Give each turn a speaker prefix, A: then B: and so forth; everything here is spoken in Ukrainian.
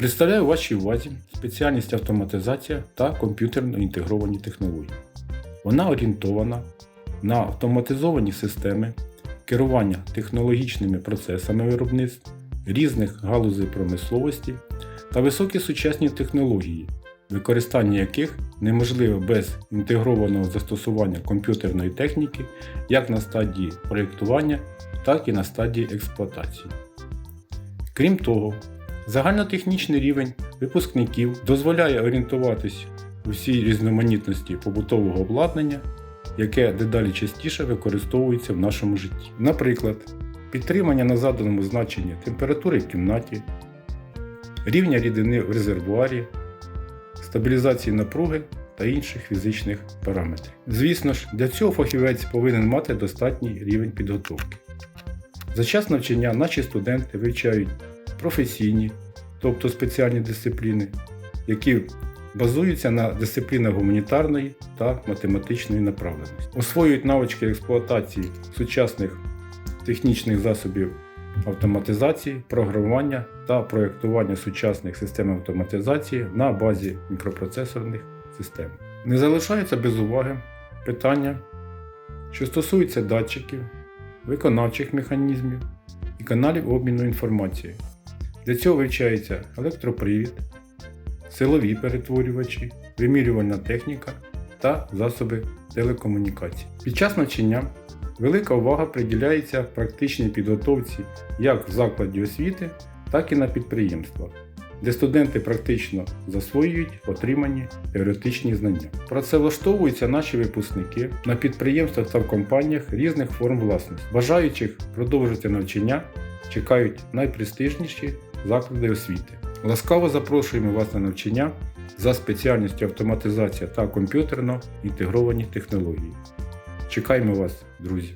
A: Представляю вашій увазі спеціальність автоматизація та комп'ютерно інтегровані технології. Вона орієнтована на автоматизовані системи керування технологічними процесами виробництв різних галузей промисловості та високі сучасні технології, використання яких неможливе без інтегрованого застосування комп'ютерної техніки як на стадії проєктування, так і на стадії експлуатації. Крім того, загальнотехнічний рівень випускників дозволяє орієнтуватись у всій різноманітності побутового обладнання, яке дедалі частіше використовується в нашому житті. Наприклад, підтримання на заданому значенні температури в кімнаті, рівня рідини в резервуарі, стабілізації напруги та інших фізичних параметрів. Звісно ж, для цього фахівець повинен мати достатній рівень підготовки. За час навчання наші студенти вивчають професійні, тобто спеціальні дисципліни, які базуються на дисциплінах гуманітарної та математичної направленості. Освоюють навички експлуатації сучасних технічних засобів автоматизації, програмування та проєктування сучасних систем автоматизації на базі мікропроцесорних систем. Не залишаються без уваги питання, що стосуються датчиків, виконавчих механізмів і каналів обміну інформацією. Для цього вивчається електропривід, силові перетворювачі, вимірювальна техніка та засоби телекомунікацій. Під час навчання велика увага приділяється практичній підготовці як в закладі освіти, так і на підприємствах, де студенти практично засвоюють отримані теоретичні знання. Працевлаштовуються наші випускники на підприємствах та в компаніях різних форм власності. Бажаючих продовжити навчання чекають найпрестижніші заклади освіти. Ласкаво запрошуємо вас на навчання за спеціальністю автоматизація та комп'ютерно інтегровані технології. Чекаємо вас, друзі!